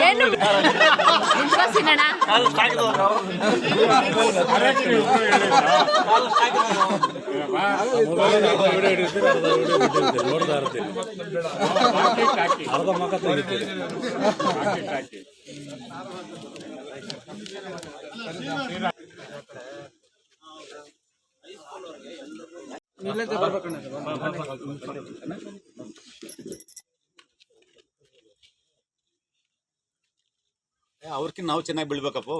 ಏನು ನಿಂತ್ಕೋಸಿನಣ್ಣ ನೋಡ್ತಾ ಇರ್ತೀನಿ ಅರ್ಧ ಮಕ ತೆಗಿತೀನಿ ಅವ್ರಕ್ಕಿಂತ ನಾವು ಚೆನ್ನಾಗಿ ಬೆಳಿಬೇಕಪ್ಪ.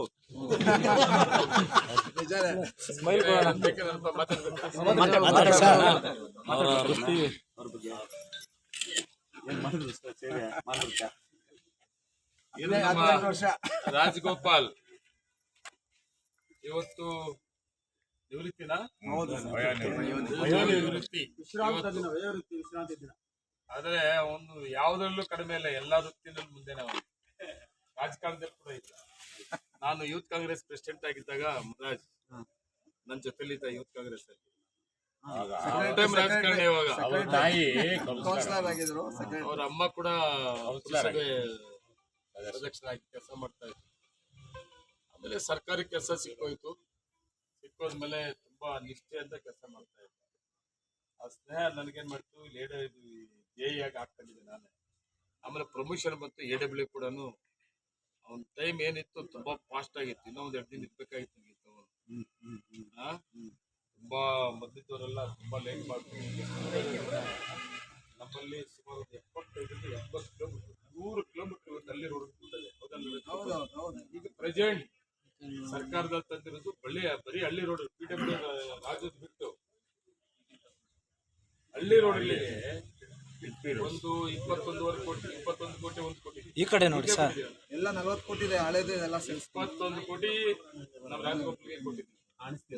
ರಾಜಗೋಪಾಲ್. ಇವತ್ತು ನಿವೃತ್ತಿನ. ಆದ್ರೆ ಒಂದು ಯಾವ್ದ್ರಲ್ಲೂ ಕಡಿಮೆ ಇಲ್ಲ ಎಲ್ಲ ವೃತ್ತಿನಲ್ಲೂ ಮುಂದೆ ನಾವು ರಾಜಕಾರಣದಲ್ಲಿ ಕೂಡ ಇಲ್ಲ. ನಾನು ಯೂತ್ ಕಾಂಗ್ರೆಸ್ ಪ್ರೆಸಿಡೆಂಟ್ ಆಗಿದ್ದಾಗ ಮುರಾಜ್ ನನ್ನ ಜೊತೆಲಿ ಯೂತ್ ಕಾಂಗ್ರೆಸ್ ಅಲ್ಲಿ. ರಾಜಕಾರಣಿ ಇವಾಗ ಅವ್ರ ತಾಯಿ ಅವ್ರ ಅಮ್ಮ ಕೂಡ ಅಧ್ಯಕ್ಷರಾಗಿ ಕೆಲಸ ಮಾಡ್ತಾ ಇದ್ರು. ಆಮೇಲೆ ಸರ್ಕಾರಿ ಕೆಲಸ ಸಿಕ್ಕೋಯ್ತು. ಸಿಕ್ಕೋದ್ಮೇಲೆ ತುಂಬಾ ನಿಷ್ಠೆಯಿಂದ ಕೆಲಸ ಮಾಡ್ತಾ ಇದ್ರು. ಆ ಸ್ನೇಹ ನನಗೇನ್ ಮಾಡ್ತು? ಲೇಡ ಇದು ಜೆ ಆಗಿ ಹಾಕೊಂಡಿದ್ದೆ ನಾನೇ. ಆಮೇಲೆ ಪ್ರಮೋಷನ್ ಬಂತು ಎ ಡಬ್ಲ್ಯೂ ಕೂಡ ಅವನ ಟೈಮ್ ಏನಿತ್ತು ತುಂಬಾ ಫಾಸ್ಟ್ ಆಗಿತ್ತು. ಇನ್ನೊಂದು ಎರಡು ದಿನ ಇರ್ಬೇಕಾಗಿತ್ತು ನನಗಿತ್ತು ಅವನು. ತುಂಬಾ ಮದ್ದಿದ್ದವರೆಲ್ಲ ತುಂಬಾ ಲೇಟ್ ಮಾಡ್ತೀವಿ ನಮ್ಮಲ್ಲಿ ಸುಮಾರು ಒಂದು ಎಪ್ಪತ್ತೈದರಿಂದ ಎಂಬತ್ತು ಕಿಲೋಮೀಟರ್ ನೂರು ಕಿಲೋಮೀಟರ್ ಇವತ್ತು ಅಲ್ಲಿ ರೋಡ್ ಈಗ ಪ್ರೆಸೆಂಟ್ ಸರ್ಕಾರದಲ್ಲಿ ತಂದಿರೋದು ಬಳ್ಳಿ ಬರೀ ಹಳ್ಳಿ ರೋಡ್ ಪಿ ಡಬ್ಲ್ಯೂ ರಾಜ್ಯದ ಬಿಟ್ಟು. ಹಳ್ಳಿ ರೋಡಲ್ಲಿ ಒಂದು ಇಪ್ಪತ್ತೊಂದುವರೆ ಕೋಟಿ ಇಪ್ಪತ್ತೊಂದು ಕೋಟಿ ಒಂದು ಕೋಟಿ. ಈ ಕಡೆ ನೋಡಿ ಸರ್. ಎಲ್ಲ ನಲ್ವತ್ತು ಕೋಟಿ ಇದೆ ಹಳೇದು ಎಲ್ಲ ಇಪ್ಪತ್ತೊಂದು ಕೋಟಿ ನಮ್ಮ ರಾಜಗೋಪಾಲ್ಗೆ ಕೊಟ್ಟಿದ್ವಿ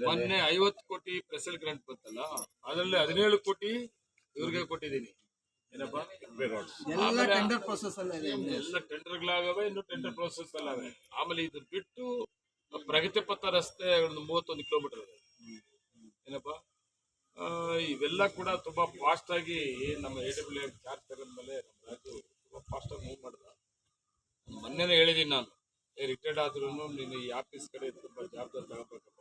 ಮೊನ್ನೆ ಐವತ್ತು ಕೋಟಿ ಸ್ಪೆಷಲ್ ಗ್ರಾಂಟ್ ಬಂತಲ್ಲ ಅದರಲ್ಲಿ ಹದಿನೇಳು ಕೋಟಿ ಇವ್ರಿಗೆ ಕೊಟ್ಟಿದ್ದೀನಿ. ಏನಪ್ಪಾ? ಎಲ್ಲ ಟೆಂಡರ್ ಪ್ರೊಸೆಸ್ ಅಲ್ಲೇ ಇದೆ ಎಲ್ಲ ಟೆಂಡರ್ಗಳಾಗವೆ ಇನ್ನು ಟೆಂಡರ್ ಪ್ರೋಸೆಸ್ ಅಲ್ಲಾವೆ. ಆಮೇಲೆ ಇದು ಬಿಟ್ಟು ಪ್ರಗತಿ ಪಥ ರಸ್ತೆ ಒಂದು ಮೂವತ್ತೊಂದು ಕಿಲೋಮೀಟರ್ ಏನಪ್ಪಾ ಏನಪ್ಪ? ಇವೆಲ್ಲ ಕೂಡ ತುಂಬಾ ಫಾಸ್ಟ್ ಆಗಿ ನಮ್ಮ ಎ ಡಬ್ಲ್ಯೂ ಚಾರ್ಜ್ ತಗೊಂಡ್ಮೇಲೆ ನಮ್ಮ ರಾಜು ತುಂಬಾ ಫಾಸ್ಟ್ ಆಗಿ ಮೂವ್ ಮಾಡಿದ. ಮೊನ್ನೆನೇ ಹೇಳಿದ್ದೀನಿ ನಾನು, ಏ ರಿಟೈರ್ಡ್ ಆದ್ರೂ ನೀನು ಈ ಆಫೀಸ್ ಕಡೆ ತುಂಬಾ ಜವಾಬ್ದಾರಿ ತಗೋಬೇಕಪ್ಪ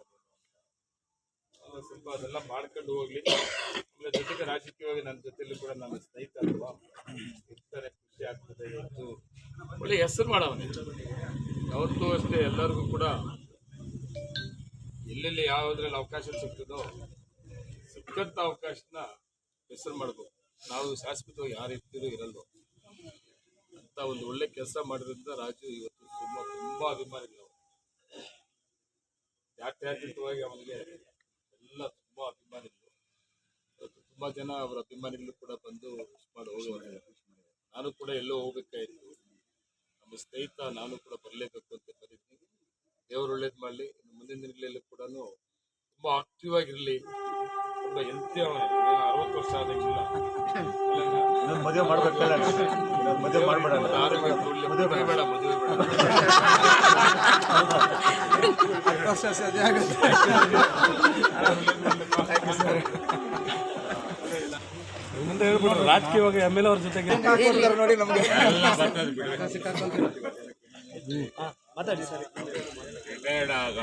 ಸ್ವಲ್ಪ ಅದೆಲ್ಲ ಮಾಡ್ಕೊಂಡು ಹೋಗ್ಲಿ. ಆಮೇಲೆ ಜೊತೆಗೆ ರಾಜಕೀಯವಾಗಿ ನನ್ನ ಜೊತೆಲಿ ಕೂಡ ನನ್ನ ಸ್ನೇಹಿತ ಅಲ್ವಾ, ಇರ್ತಾರೆ, ಖುಷಿ ಆಗ್ತದೆ ಇವತ್ತು ಒಳ್ಳೆ ಹೆಸರು ಮಾಡವನೇ. ಯಾವತ್ತೂ ಅಷ್ಟೇ ಎಲ್ಲರಿಗೂ ಕೂಡ ಎಲ್ಲೆಲ್ಲಿ ಯಾವುದ್ರಲ್ಲಿ ಅವಕಾಶ ಸಿಗ್ತದೋ ಸಿಕ್ಕಂತ ಅವಕಾಶನ ಹೆಸರು ಮಾಡಬೇಕು. ನಾವು ಶಾಶ್ವತವಾಗಿ ಯಾರು ಇರ್ತೀರೋ ಇರಲ್ವೋ ಅಂತ ಒಂದು ಒಳ್ಳೆ ಕೆಲಸ ಮಾಡಿದ್ರಿಂದ ರಾಜು ಇವತ್ತು ತುಂಬಾ ತುಂಬಾ ಅಭಿಮಾನಿಗಳು. ಜಾತ್ಯಾತೀತವಾಗಿ ಅವನಿಗೆ ಎಲ್ಲ ತುಂಬಾ ಅಭಿಮಾನಿಗಳು. ಇವತ್ತು ತುಂಬಾ ಜನ ಅವರ ಅಭಿಮಾನಿಗಳು ಕೂಡ ಬಂದು ವಿಶ್ ಮಾಡಿ ನಾನು ಕೂಡ ಎಲ್ಲೋ ಹೋಗ್ಬೇಕಾಯ್ತು. ನಮ್ಮ ಸ್ನೇಹಿತ ನಾನು ಕೂಡ ಬರಲೇಬೇಕು ಅಂತ ಕರೀತೀನಿ ದೇವರು ಒಳ್ಳೇದು ಮಾಡಲಿ. ಮುಂದಿನ ದಿನಗಳಲ್ಲಿ ಕೂಡ ತುಂಬಾ ಆಕ್ಟಿವ್ ಆಗಿರಲಿ. ತುಂಬಾ ಹೆಲ್ತಿ ಅವನೇ? ಅರವತ್ತು ವರ್ಷ ಆದಂಗಿಲ್ಲ ಮದುವೆ ಮಾಡ್ಬೇಕಲ್ಲ ಮದುವೆ ಮಾಡ್ಬೇಡ. ಮದುವೆ ಬೇಡ ಮದುವೆ ಬೇಡ. ಹತ್ತು ವರ್ಷ ಸದ್ಯ ಆಗುತ್ತೆ ಮುಂದೆ ಹೇಳ್ಬಿಟ್ರು ರಾಜಕೀಯವಾಗಿ ಎಂ ಎಲ್ ಅವ್ರ ಜೊತೆಗೆ. ನೋಡಿ ನಮಗೆ. ಮಾತಾಡಿ ಸರ್. ಬೇಡ ಆಗ.